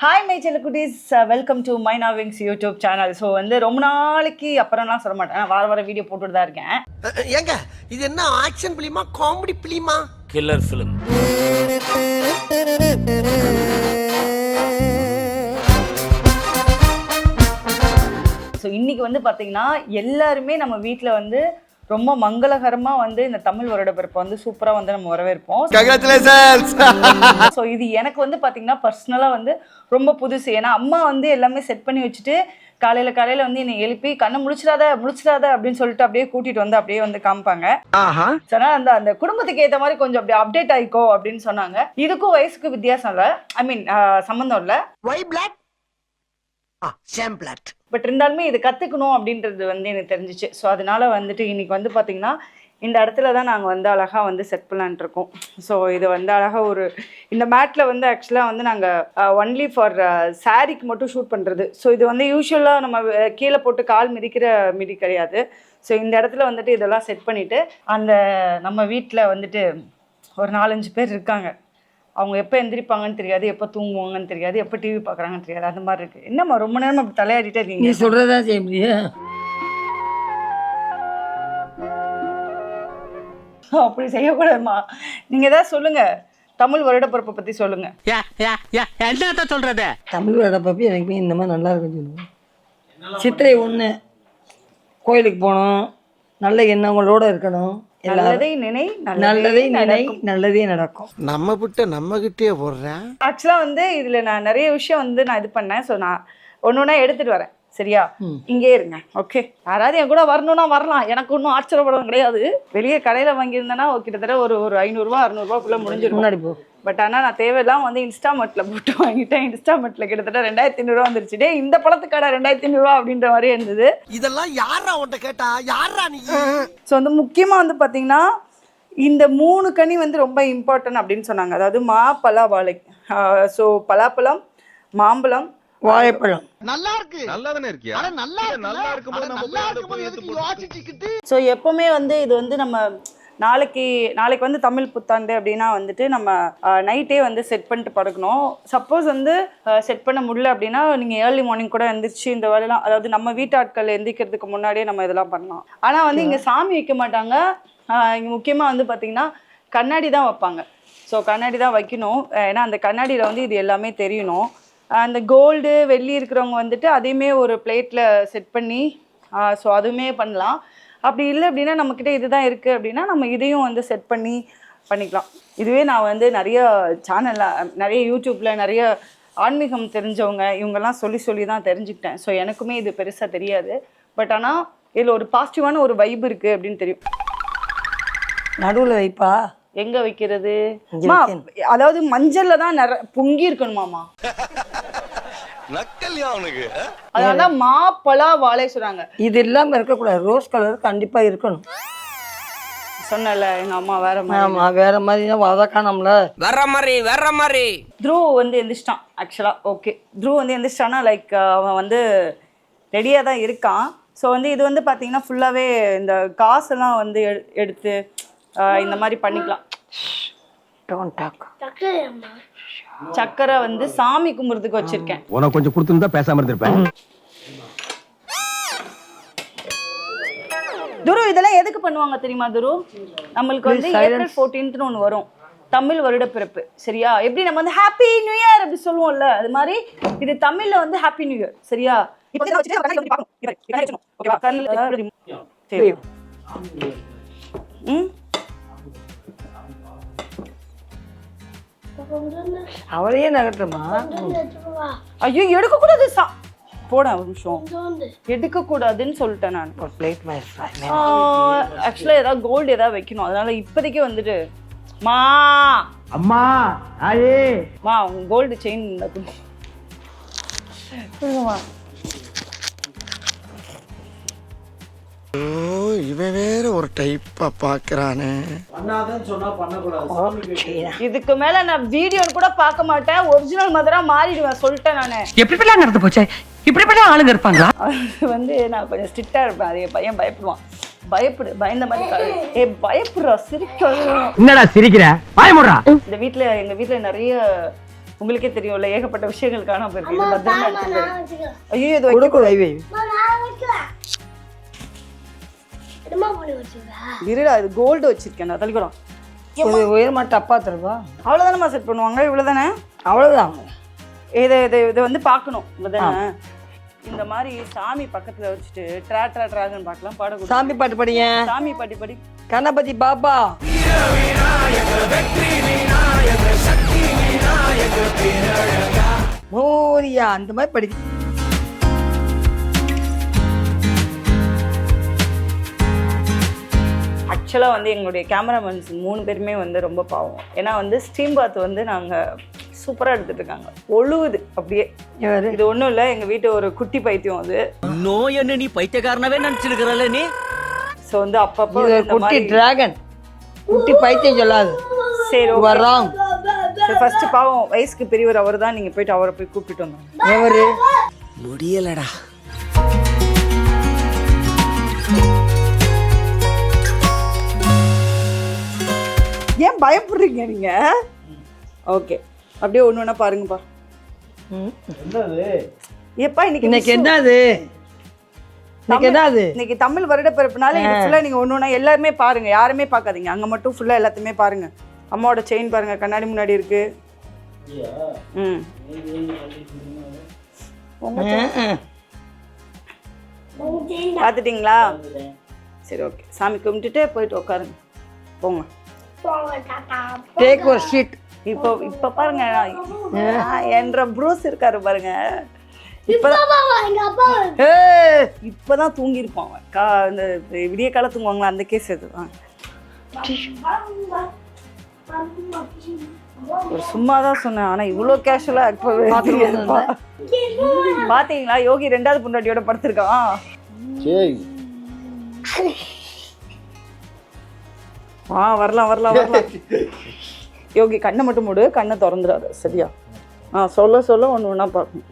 Hi my செல்லக்குட்டீஸ் welcome to my நாவிங்ஸ் YouTube channel so வந்து ரொம்ப நாளைக்கு அப்புறம்லாம் சொல்ல மாட்டேன். வார வாரம் வீடியோ போட்டுட்டு தான் இருக்கேன். ஏங்க இது என்ன ஆக்ஷன் பிலிமா காமெடி பிலிமா கில்லர் ஃபிலிம் ஸோ இன்னைக்கு வந்து பார்த்தீங்கன்னா எல்லாருமே நம்ம வீட்டில் வந்து ரொம்ப மங்களகரமாக வந்து இந்த தமிழ் வருடப்பிறப்பை வந்து சூப்பராக வந்து நம்ம வரவேற்போம். ஸோ இது எனக்கு வந்து பார்த்தீங்கன்னா பர்சனலாக வந்து ரொம்ப புதுசு. ஏன்னா அம்மா வந்து எல்லாமே செட் பண்ணி வச்சுட்டு காலையில் காலையில் வந்து என்னை எழுப்பி கண்ணை முழிச்சிடாத முழிச்சிடாத அப்படின்னு சொல்லிட்டு அப்படியே கூட்டிகிட்டு வந்து அப்படியே வந்து காமிப்பாங்க. அதனால அந்த அந்த குடும்பத்துக்கு ஏற்ற மாதிரி கொஞ்சம் அப்படியே அப்டேட் ஆயிக்கோ அப்படின்னு சொன்னாங்க. இதுக்கும் வயசுக்கு வித்தியாசம் இல்லை. ஐ மீன் சம்மந்தம் இல்லை. Y block same flat but இருந்தாலுமே இது கற்றுக்கணும் அப்படின்றது வந்து எனக்கு தெரிஞ்சிச்சு. ஸோ அதனால வந்துட்டு இன்னைக்கு வந்து பார்த்தீங்கன்னா இந்த இடத்துல தான் நாங்கள் வந்து அழகாக வந்து செட் பண்ணலான்ட்டு இருக்கோம். ஸோ இது வந்து அழகாக ஒரு இந்த மேட்டில் வந்து ஆக்சுவலாக வந்து நாங்கள் ஒன்லி ஃபார் சாரிக்கு மட்டும் ஷூட் பண்ணுறது ஸோ இது வந்து யூஸ்வலாக நம்ம கீழே போட்டு கால் மிதிக்கிற மிதி கிடையாது. ஸோ இந்த இடத்துல வந்துட்டு இதெல்லாம் செட் பண்ணிவிட்டு அந்த நம்ம வீட்டில் வந்துட்டு ஒரு நாலஞ்சு பேர் இருக்காங்க. அவங்க எப்போ எந்திரிப்பாங்கன்னு தெரியாது எப்போ தூங்குவாங்கன்னு தெரியாது எப்போ டிவி பார்க்குறாங்கன்னு தெரியாது. அந்த மாதிரி இருக்குது என்னம்மா ரொம்ப நேரம் அப்படி தலையாடிட்டே நீ இருக்கீங்க சொல்றதா செய்ய முடியும் அப்படி செய்யக்கூடாதும்மா. நீங்கள் ஏதாவது சொல்லுங்கள் தமிழ் வருடப்பிறப்பை பற்றி சொல்லுங்கள் என்னத்த சொல்றது? தமிழ் வரப்பப்பி எனக்குமே இந்த மாதிரி நல்லா இருக்குன்னு சொல்லுவேன் சித்திரை ஒன்று கோயிலுக்கு போகணும். நல்ல எண்ணங்களோட இருக்கணும். நல்லதை நினை நல்லதே நினை நல்லதே நடக்கும். நம்ம விட்ட நம்ம கிட்டே போடுறேன் ஆக்சுவலாக வந்து இதில் நான் நிறைய விஷயம் வந்து நான் இது பண்ணேன். ஸோ நான் ஒன்று ஒன்றா எடுத்துகிட்டு வரேன். சரியா? இங்கே இருங்க. ஓகே யாராவது என் கூட வரணும்னா வரலாம். எனக்கு ஒன்றும் ஆச்சரியப்படம் கிடையாது. வெளியே கடையில் வாங்கியிருந்தேன்னா கிட்டத்தட்ட ஒரு ஒரு ஐநூறுரூவா அறநூறுவாக்குள்ளே முடிஞ்சிடும் முன்னாடி போ. பட் ஆனால் நான் தேவையில்லாம் வந்து இன்ஸ்டாமெட்டில் போட்டு வாங்கிட்டேன். இன்ஸ்டாமெட்டில் கிட்டத்தட்ட ரெண்டாயிரத்தி ஐநூறுரூவா வந்துருச்சு. டே இந்த பழத்துக்கடை ரெண்டாயிரத்தி ஐநூறுரூவா அப்படின்ற மாதிரி இருந்தது. இதெல்லாம் யாரா உன்ட்ட கேட்டா? யாரா நீ? ஸோ வந்து முக்கியமாக வந்து பார்த்தீங்கன்னா இந்த மூணு கனி வந்து ரொம்ப இம்பார்ட்டன்ட் அப்படின்னு சொன்னாங்க. அதாவது மா பலா வாழை. ஸோ பலாப்பழம் மாம்பழம் வாழைப்பழம். நல்லா இருக்கு. நல்லா தானே இருக்கியா? அட நல்லா இருக்கு நல்லா இருக்கும்போது நம்ம நல்லா இருக்கும்போது யோசிச்சுக்கிட்டு? ஸோ எப்போவுமே வந்து இது வந்து நம்ம நாளைக்கு நாளைக்கு வந்து தமிழ் புத்தாண்டு அப்படின்னா வந்துட்டு நம்ம நைட்டே வந்து செட் பண்ணிட்டு படுக்கணும். சப்போஸ் வந்து செட் பண்ண முடியல அப்படின்னா நீங்கள் ஏர்லி மார்னிங் கூட எந்திரிச்சு இந்த வேலையெல்லாம் அதாவது நம்ம வீட்டாட்கள் எந்திரிக்கிறதுக்கு முன்னாடியே நம்ம இதெல்லாம் பண்ணலாம். ஆனால் வந்து இங்கே சாமி வைக்க மாட்டாங்க. இங்கே முக்கியமாக வந்து பார்த்திங்கன்னா கண்ணாடி தான் வைப்பாங்க. ஸோ கண்ணாடி தான் வைக்கணும். ஏன்னா அந்த கண்ணாடியில் வந்து இது எல்லாமே தெரியணும். அந்த கோல்டு வெள்ளி இருக்கிறவங்க வந்துட்டு அதையுமே ஒரு பிளேட்டில் செட் பண்ணி ஸோ அதுவுமே பண்ணலாம். அப்படி இல்லை அப்படின்னா நம்மக்கிட்ட இதுதான் இருக்குது அப்படின்னா நம்ம இதையும் வந்து செட் பண்ணி பண்ணிக்கலாம். இதுவே நான் வந்து நிறைய சேனலில் நிறைய யூடியூப்பில் நிறைய ஆன்மீகம் தெரிஞ்சவங்க இவங்கெல்லாம் சொல்லி சொல்லி தான் தெரிஞ்சுக்கிட்டேன். ஸோ எனக்குமே இது பெருசாக தெரியாது. பட் ஆனால் இதில் ஒரு பாசிட்டிவான ஒரு வைப் இருக்குது அப்படின்னு தெரியும். நடுவில் வைப்பா? எங்க வைக்கிறது. அதாவது மஞ்சள்ல தான் நிற பொங்கி இருக்கணுமாமா? நக்கல்யா அவனுக்கு அதனால மா. பலா வாழை சொல்றாங்க. இது இல்லாமல் இருக்கக்கூடாது. ரோஸ் கலர் கண்டிப்பாக இருக்கணும். சொன்னல எங்க அம்மா வேற மாதிரி. ஆமாம் வேற மாதிரினா வதக்கானம்ல வர்ற மாதிரி வர்ற மாதிரி. த்ருவ் வந்து எந்திரிச்சிட்டான் ஆக்சுவலா ஓகே த்ருவ் வந்து எந்திரிச்சிட்டானா லைக் அவன் வந்து ரெடியாக தான் இருக்கான். ஸோ வந்து இது வந்து பார்த்தீங்கன்னா ஃபுல்லாகவே இந்த காசெல்லாம் வந்து எடு- எடுத்து இந்த மாதிரி பண்ணிக்கலாம். டோன் டாக் சக்கரை வந்து சாமி கும்பிட்றதுக்கு வச்சிருக்கேன். உனக்கு கொஞ்சம் கொடுத்துருந்தா பேசாம இருந்திருப்பேன். துரு இதெல்லாம் எதுக்கு பண்ணுவாங்க தெரியுமா துரு? நம்மளுக்கு வந்து. ஏப்ரல் ஃபோர்டீன்த்னு ஒன்று வரும். தமிழ் வருட பிறப்பு சரியா? எப்படி நம்ம வந்து ஹாப்பி நியூ இயர் அப்படி சொல்லுவோம்ல அது மாதிரி இது தமிழ்ல வந்து ஹாப்பி நியூ இயர் சரியா? இப்போ அவளையே நகட்டுமா ஐயோ எடுக்கக்கூடாது சா. போட ஒரு நிமிஷம். எடுக்கக்கூடாதுன்னு சொல்லிட்டேன் நான். ஒரு பிளேட் ஆக்சுவலாக ஏதாவது கோல்டு ஏதாவது வைக்கணும். அதனால இப்போதைக்கு வந்துட்டு மா. அம்மா ஆயே மா உங்க கோல்டு செயின் சொல்லுங்கம்மா இவன் வேற ஒரு டைப்பா பாக்குறானே. இதுக்கு மேல நான் வீடியோ கூட பார்க்க மாட்டேன். ஒரிஜினல் மதரா மாறிடுவேன். சொல்லிட்டேன் நானு. எப்படிப்பெல்லாம் நடந்து போச்சு? இப்படிப்பெல்லாம் ஆளுங்க இருப்பாங்களா? வந்து நான் கொஞ்சம் ஸ்ட்ரிக்டா இருப்பேன். அது என் பையன் பயப்படுவான். பயப்படு பயந்த மாதிரி. ஏ பயப்படுறா சிரிக்க என்னடா சிரிக்கிற? வாய முடுறா. இந்த வீட்ல எங்க வீட்ல நிறைய உங்களுக்கே தெரியும்ல ஏகப்பட்ட விஷயங்கள் காணாம போயிருக்கு. ஐயோ இது வைக்க இருடா இது கோல்டு வச்சிருக்கேன் நான் தள்ளிக்கிறோம் ஒரு உயரமா டப்பா தருவா? அவ்வளோதானம்மா செட் பண்ணுவாங்க இவ்வளோதானே அவ்வளோதான் இதை இதை இதை வந்து பார்க்கணும் இவ்வளோதானே இந்த மாதிரி சாமி பக்கத்துல வச்சுட்டு ட்ரா ட்ரா ட்ராகன் பாட்டெல்லாம் பாடக்கூடாது சாமி பாட்டு படிங்க. சாமி பாட்டி படி. கணபதி பாபா. மோரியா அந்த மாதிரி படி. ஆக்சுவலாக வந்து எங்களுடைய கேமராமேன்ஸ் மூணு பேருமே வந்து ரொம்ப பாவம். ஏன்னா வந்து ஸ்டீம் பாத் வந்து நாங்கள் சூப்பராக எடுத்துட்டு இருக்காங்க. ஒழுகுது அப்படியே. இது ஒன்றும் இல்லை எங்கள் வீட்டு ஒரு குட்டி பைத்தியம் அது. நோய் என்ன நீ பைத்தியக்காரனவே நினைச்சிருக்கிறல்ல நீ? ஸோ வந்து அப்பப்போ குட்டி டிராகன் குட்டி பைத்தியம் சொல்லாது. சரி வர்றான் ஃபர்ஸ்ட் பாவம் வயசுக்கு பெரியவர் அவர் தான் நீங்கள் போயிட்டு அவரை போய் கூப்பிட்டுட்டு வந்தோம் எவரு? முடியலடா. பயப்படுறீங்க நீங்கள் ஓகே அப்படியே ஒன்று ஒன்றா பாருங்கப்பா. ஏப்பா இன்னைக்கு இன்னைக்கு என்னது? இன்னைக்கு என்னது? இன்னைக்கு தமிழ் வருட பிறப்புனால ஃபுல்லாக நீங்கள் ஒன்று ஒன்றா எல்லாருமே பாருங்க. யாருமே பார்க்காதீங்க. அங்கே மட்டும் ஃபுல்லாக எல்லாத்தையுமே பாருங்க. அம்மாவோட செயின் பாருங்க. கண்ணாடி முன்னாடி இருக்கு. ம். பார்த்துட்டிங்களா? சரி ஓகே சாமி கும்பிட்டுட்டு போயிட்டு உட்காருங்க போங்க. டேக் ஒரு ஷீட் இப்போ இப்போ பாருங்க. என்ற ப்ரூஸ் இருக்காரு பாருங்க. இப்போதான் ஏய் இப்போதான் தூங்கியிருப்பான் அவன். கா இந்த விடிய கால தூங்குவாங்களா அந்த கேஸ் ஆ. ஒரு சும்மா தான் சொன்னேன். ஆனா இவ்வளோ கேஷுவலாக பாத்தீங்களா? யோகி ரெண்டாவது பொண்டாட்டியோட படுத்திருக்கான். ஆ வரலாம் வரலாம் வரலாம். யோகி கண்ணை மட்டும் மூடு கண்ணை திறந்துடாது சரியா? ஆ சொல்ல சொல்ல ஒன்று ஒன்றா பார்க்கணும்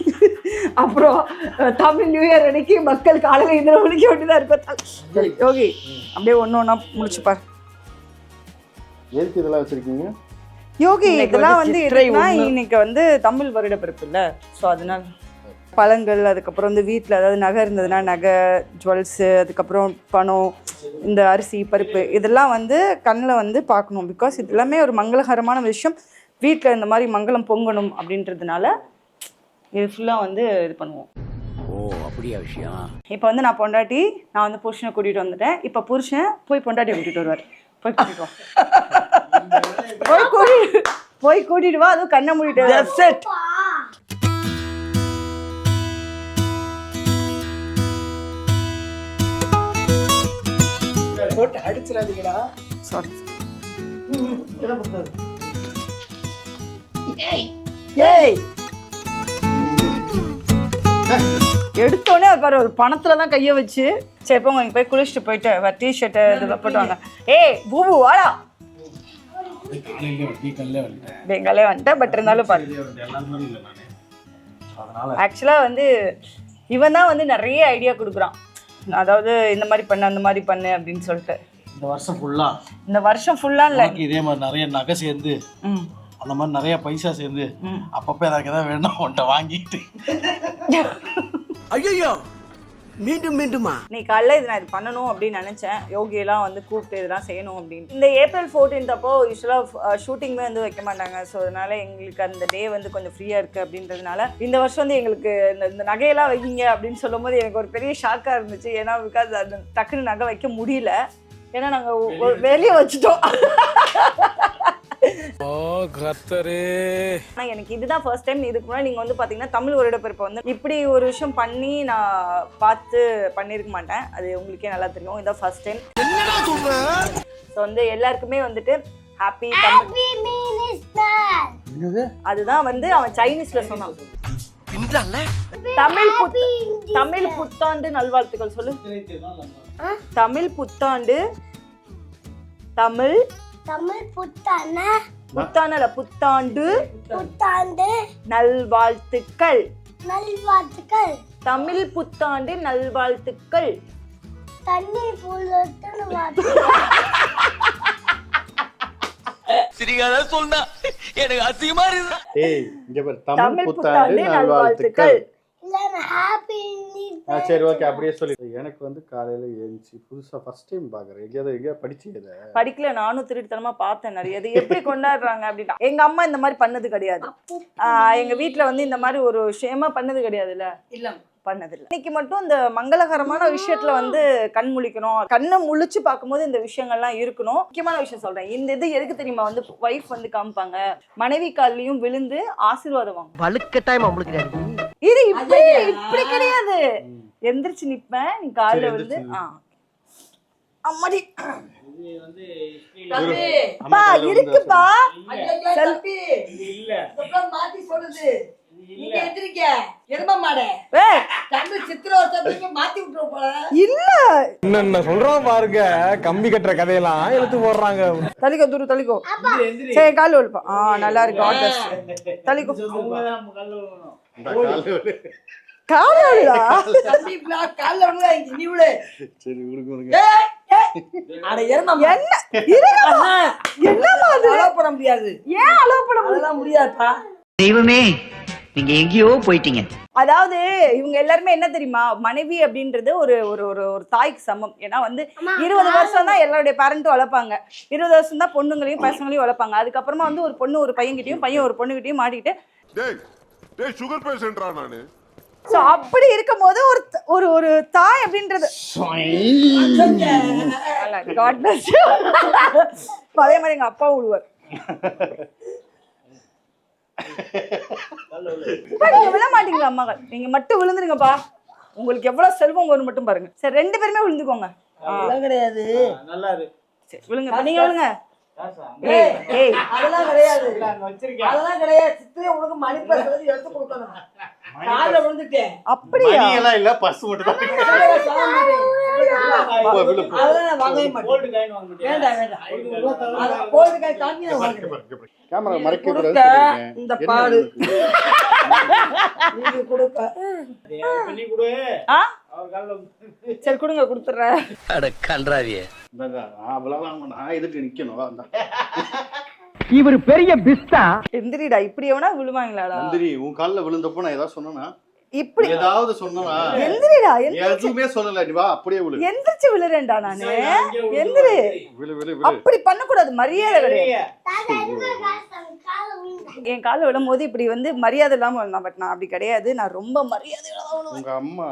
அப்புறம் தமிழ் நியூ இயர் அன்னைக்கு மக்கள் காலையில் இந்த மணிக்கு இருக்கும் சரி யோகி அப்படியே ஒன்று ஒன்றா முடிச்சு பாரு. எதுக்கு இதெல்லாம் வச்சிருக்கீங்க? யோகி இதெல்லாம் வந்து. இன்னைக்கு வந்து தமிழ் வருட பிறப்பு இல்லை. ஸோ அதனால பழங்கள் அதுக்கப்புறம் வந்து வீட்டில் அதாவது நகை இருந்ததுன்னா நகை ஜுவல்ஸு அதுக்கப்புறம் பணம் இந்த அரிசி பருப்பு இதெல்லாம் வந்து கண்ணில் வந்து பார்க்கணும். பிகாஸ் இது எல்லாமே ஒரு மங்களகரமான விஷயம். வீட்டில் இந்த மாதிரி மங்களம் பொங்கணும் அப்படின்றதுனால இது ஃபுல்லாக வந்து இது பண்ணுவோம். ஓ அப்படியா விஷயம்? இப்போ வந்து நான் பொண்டாட்டி நான் வந்து புருஷனை கூட்டிகிட்டு வந்துட்டேன். இப்போ புருஷன் போய் பொண்டாட்டி கூட்டிகிட்டு வருவார். போய் கூட்டிட்டு வா. போய் கூட்டிட்டு போய் கூட்டிட்டு வா. அதுவும் கண்ணை மூடிட்டு it. Sorry. ஏய். எடுத்தோடனே அவர் பாரு ஒரு பணத்துல தான் கையை வச்சு சரி போங்க நீங்க போய் குளிச்சுட்டு போயிட்டு வேற டிஷர்ட்டு இதில் போட்டு வாங்க. ஏய் பூபு வாடா. பெங்காலே வந்துட்டேன் பட் இருந்தாலும் பாரு. ஆக்சுவலாக வந்து இவன் தான் வந்து நிறைய ஐடியா கொடுக்குறான். அதாவது இந்த மாதிரி பண்ணு அந்த மாதிரி பண்ணு அப்படின்னு சொல்லிட்டு. இந்த வருஷம் ஃபுல்லா இந்த வருஷம் ஃபுல்லாக இல்லை. எனக்கு இதே மாதிரி நிறைய நகை சேர்ந்து ம். அந்த மாதிரி நிறைய பைசா சேர்ந்து அப்பப்போ எனக்கு எதாவது வேணும் உன்ட்ட வாங்கிட்டு. ஐயோ மீண்டும் மீண்டுமா? நீ காலைல இது நான் இது பண்ணணும் அப்படின்னு நினச்சேன். யோகியெல்லாம் வந்து கூப்பிட்டு இதெல்லாம் செய்யணும் அப்படின்னு. இந்த ஏப்ரல் ஃபோர்டீன்த் அப்போ யூஸ்வலாக ஷூட்டிங்குமே வந்து வைக்க மாட்டாங்க. ஸோ அதனால எங்களுக்கு அந்த டே வந்து கொஞ்சம் ஃப்ரீயாக இருக்குது அப்படின்றதுனால இந்த வருஷம் வந்து எங்களுக்கு இந்த இந்த நகையெல்லாம் வைங்க அப்படின்னு சொல்லும்போது எனக்கு ஒரு பெரிய ஷாக்காக இருந்துச்சு. ஏன்னா பிகாஸ் அது டக்குன்னு நகை வைக்க முடியல. ஏன்னா நாங்கள் வெளியே வச்சுட்டோம். ஆனா எனக்கு இதுதான் ஃபர்ஸ்ட் டைம் இதுக்கு முன்னாடி நீங்கள் வந்து பார்த்தீங்கன்னா தமிழ் வருடப்பிறப்பை வந்து இப்படி ஒரு விஷயம் பண்ணி நான் பார்த்து பண்ணியிருக்க மாட்டேன். அது உங்களுக்கே நல்லா தெரியும். இதான் ஃபர்ஸ்ட் டைம் ஸோ வந்து எல்லாருக்குமே வந்துட்டு ஹாப்பி தமிழ் அதுதான் வந்து அவன் சைனீஸ்ல சொன்னான். தமிழ் புத் தமிழ் புத்தாண்டு நல்வாழ்த்துக்கள் சொல்லு. தமிழ் புத்தாண்டு தமிழ் தமிழ் புத்தான? புத்தாண்டல புத்தாண்டு. புத்தாண்டு. நல்வாழ்த்துக்கள். நல்வாழ்த்துக்கள். தமிழ் புத்தாண்டு நல்வாழ்த்துக்கள். தண்ணீர் புல்லத்துன்னு சிரிக்காத சொன்னா எனக்கு அசிங்கமா இருக்கு ஏய் இங்க பாரு தமிழ் புத்தாண்டு நல்வாழ்த்துக்கள். ஆ சரி ஓகே அப்படியே சொல்லி எனக்கு வந்து காலையில எழுந்துச்சு. புதுசா ஃபர்ஸ்ட் டைம் பாக்குறேன் எங்கேயாவது எங்கேயா படிச்சு இதை? படிக்கல நானும் திருட்டுத்தனமா பார்த்தேன் நிறைய. இது எப்படி கொண்டாடுறாங்க அப்படின்னா எங்க அம்மா இந்த மாதிரி பண்ணது கிடையாது. ஆஹ் எங்க வீட்ல வந்து இந்த மாதிரி ஒரு விஷயமா பண்ணது கிடையாதுல்ல? இல்ல பண்ணதில்லை. இன்னைக்கு மட்டும் இந்த மங்களகரமான விஷயத்துல வந்து கண் முழிக்கணும். கண்ணை முழிச்சு பார்க்கும்போது இந்த விஷயங்கள்லாம் இருக்கணும். முக்கியமான விஷயம் சொல்றேன். இந்த இது எதுக்கு தெரியுமா? வந்து ஒய்ஃப் வந்து காமிப்பாங்க. மனைவி கால்லயும் விழுந்து ஆசீர்வாதம் வாங்க வலுக்கட்டாயம் நம்மளுக்கு இது இப்படி இப்படி கிடையாது. எந்திரிச்சு நிப்பேன் நீ கால்ல எந்திரிச்சு ஆ. அம்மாடி. வந்து இருக்குப்பா. இதெல்லாம் மாத்தி சொல்லுது. நீங்க எந்திரிக்க எரும மாடே. ஏய் தம்பி சித்திர வருஷத்துக்கு மாத்தி விட்டுற போல இல்ல. என்னென்ன சொல்றான் பாருங்க. கம்பி கட்டுற கதையெல்லாம் எடுத்து போடுறாங்க. தலிக்கோ தூரு தலிக்கோ சரி கால் விழுப்பா ஆ நல்லா இருக்கு bless. தலிக்கோ கால் கால்ல நீ விழு சரி. அட. என்ன. என்னம்மா அது அலோவ் பண்ண முடியாது. ஏன் அலோவ் பண்ண முடியாதுப்பா. தெய்வமே நீங்க எங்கேயோ போயிட்டீங்க. அதாவது இவங்க எல்லாருமே என்ன தெரியுமா? மனைவி அப்படின்றது ஒரு ஒரு ஒரு ஒரு தாய்க்கு சமம். ஏன்னா வந்து இருபது வருஷம் தான் எல்லாருடைய பேரண்ட்டும் வளர்ப்பாங்க. இருபது வருஷம் தான் பொண்ணுங்களையும் பசங்களையும் வளர்ப்பாங்க. அதுக்கப்புறமா வந்து ஒரு பொண்ணு ஒரு பையன்கிட்டயும் பையன் ஒரு பொண்ணுகிட்டயும் மாட்டிக்கிட்டு டேய் டேய் சுகர் பேஷண்ட்ரா நானு? ஸோ அப்படி இருக்கும்போது ஒரு ஒரு ஒரு தாய் அப்படின்றது. அதே மாதிரி எங்க அப்பா விழுவார் நீங்க விழ மாட்டீங்களா அம்மாக்கள்? நீங்க மட்டும் விழுந்துருங்கப்பா. உங்களுக்கு எவ்வளவு செல்வம் வரும் மட்டும் பாருங்க. சரி ரெண்டு பேருமே விழுந்துக்கோங்க. கிடையாது. சரி, விழுங்க இப்ப நீங்க விழுங்க. அதெல்லாம் கிடையாது. அதெல்லாம் கிடையாது. சித்திரை உனக்கு மணி பஸ் எடுத்து கொடுக்கணும். கால்ல விழுந்துட்டேன். அப்படியா? மணியெல்லாம் இல்ல பஸ் மட்டும் கேமரா மறைக்க கூடாது. இந்த பாடு. உனக்கு? நீங்க கொடுக்க ஆ. சரி கொடுங்க கொடுத்துட்றேன். அட கன்றாவியே நான் எதுக்கு நிக்கணும் அந்த இவர் பெரிய பிஸ்தா. எந்திரிடா இப்படி எவனா விழுவாங்களாடா? நந்தினி உன் கால்ல விழுந்தப்போ நான் ஏதாவது சொன்னேனா இப்படி ஏதாவது சொன்னா எந்திரிடா எந்திரிச்சு. எதுவுமே சொல்லல நீ வா அப்படியே விழு. எந்திரிச்சு விழுறேன்டா நானு. எந்திரி. விழு அப்படி பண்ணக்கூடாது மரியாதை கிடையாது. என் கால விழும்போது இப்படி வந்து மரியாதை இல்லாம விழுந்தான் பட் நான் அப்படி கிடையாது. நான் ரொம்ப விழுவேன். உங்க அம்மா.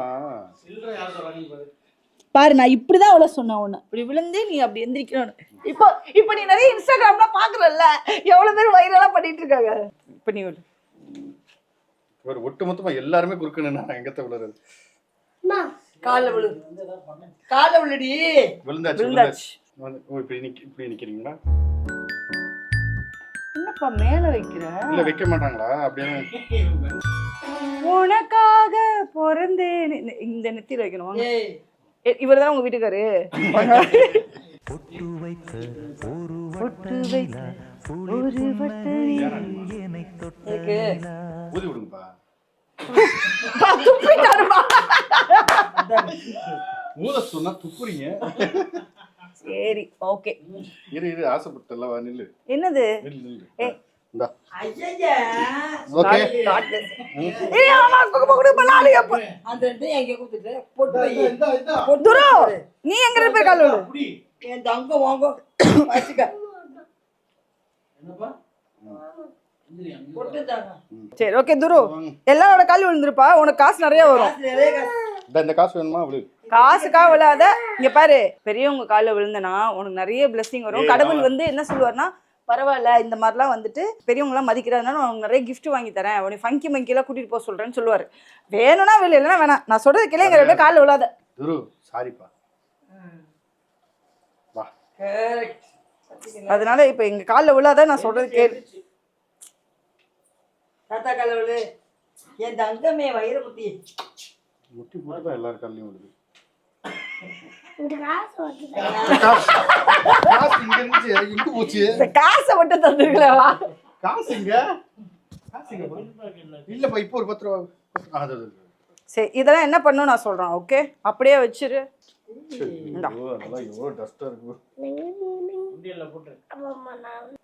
பாரு. நான் இப்படிதான் அவளை சொன்னேன் உன்னை. இப்படி விழுந்து நீ அப்படி எந்திரிக்கணும் இப்போ இப்போ நீ நிறைய இன்ஸ்டாகிராம்லாம் பாக்குறல்ல எவ்வளவு பேர் வைரலா பண்ணிட்டு இருக்காங்க. இப்போ நீ விழு ஒரு ஒட்டு மொத்தமா எல்லாருமே குறுக்கணும் நான் எங்கத்த விழுறது? அம்மா. கால்ல விழு. கால்ல விழுடி. விழுந்தாச்சு விழுந்தாச்சு. இப்படி நிக்க இப்படி நிக்கிறீங்களா? என்னப்பா மேல வைக்கிற? இல்ல வைக்க மாட்டாங்களா? அப்படியே உனக்காக பிறந்தேன். இந்த- இந்த நெத்தியில் வைக்கணும் இவர் தான் உங்க வீட்டுக்காரு. வாங்க. பொட்டு வைக்க ஒரு வட்டை இருக்கு ஊதி விடுங்கப்பா துப்பிட்டாருமா? ஊத சொன்னா துப்புறீங்க. சரி ஓகே. இரு இரு ஆசைப்பட்டல வா நில்லு. என்னது? நில்லு நில்லு. ஏய். நீ எங்க போய் கால் விழு? என் தங்கம் வாங்க. தாங்க சரி ஓகே துரு. எல்லாரோட கால் விழுந்துருப்பா. உனக்கு காசு நிறைய வரும். காசு நிறைய காசு. இந்த இந்த காசு வேணுமா? விழு காசுக்காக விழாத. இங்க பாரு பெரியவங்க காலில் விழுந்தனா உனக்கு நிறைய blessing வரும். கடவுள் வந்து என்ன சொல்லுவார்னா பரவாயில்ல இந்த மாதிரிலாம் வந்துட்டு பெரியவங்களாம் மதிக்கிறதுனால உனக்கு நிறைய gift வாங்கி தரேன். உனக்கு ஃபங்கி மங்கிலாம் கூட்டிட்டு போக சொல்றேன்னு சொல்லுவாரு. வேணும்னா விழு இல்லைன்னா வேணாம். நான் சொல்றது கேளு எங்க ரெண்டு காலில் விழாத. துரு சாரிப்பா வா. கரெக்ட் அதனால இப்ப எங்க காலில் விழாத நான் சொல்றது கேளு. தாத்தா கடவுளு என் தங்கமே வைரமுத்தி முட்டி போட்டு தான் எல்லாரும் கல்லையும் விடுது இந்த காசு மட்டும் தந்துருக்கலவா காசு இங்க? காசு இங்க பா. இல்லப்பா இப்போ ஒரு பத்து ரூபா. சரி இதெல்லாம் என்ன பண்ணும் நான் சொல்றேன் ஓகே அப்படியே வச்சிரு.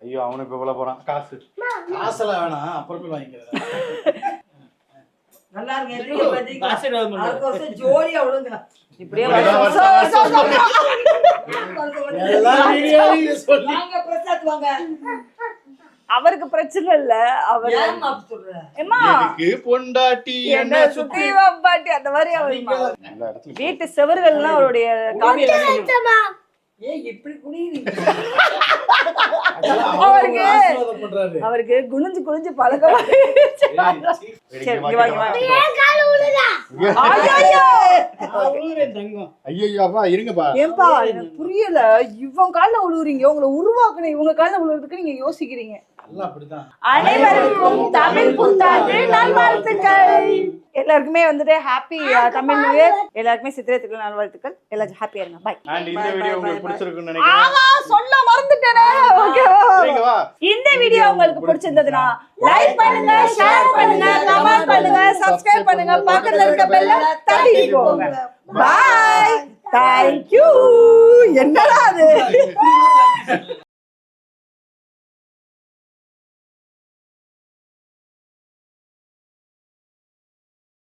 ஐயோ, அவனுக்கு இப்போ போறான் காசு காசெல்லாம் வேணாம் அப்புறமே வாங்கிக்கிறேன் நல்லா இருக்கு ஜோடியா விழுங்க இப்படியே வாங்க பிரசாத் வாங்க அவருக்கு பிரச்சனை இல்ல அவர் பொண்டாட்டி என்ன சுத்தி பாட்டி அந்த மாதிரி அவர் வீட்டு செவர்கள்லாம் அவருடைய குடிக்கிறீங்க அவருக்கு அவருக்கு குனிஞ்சு குனிஞ்சு பழக்கம் கால புரியல. இவன் கால்ல விழுவுறீங்க உங்களை உருவாக்குன இவங்க கால்ல விழுவுறதுக்கு நீங்க யோசிக்கிறீங்க. அனைவருக்கும் தமிழ் புத்தாண்டு நல்வாழ்த்துக்கள். எல்லாருக்குமே வந்துட்டு ஹாப்பி தமிழ் நியூ இயர் எல்லாருக்குமே சித்திரை திருநாள் நல்வாழ்த்துக்கள். எல்லாரும் ஹாப்பியா இருங்க பாய் அண்ட் இந்த வீடியோ உங்களுக்கு பிடிச்சிருக்குன்னு நினைக்கிறேன். ஆமா சொல்ல மறந்துட்டேனே. ஓகேவா இந்த வீடியோ உங்களுக்கு பிடிச்சிருந்ததுன்னா லைக் பண்ணுங்க ஷேர் பண்ணுங்க கமெண்ட் பண்ணுங்க. சப்ஸ்கிரைப் பண்ணுங்க பக்கத்துல இருக்க பெல்ல தட்டி போங்க பாய் தேங்க் யூ என்னடா அது?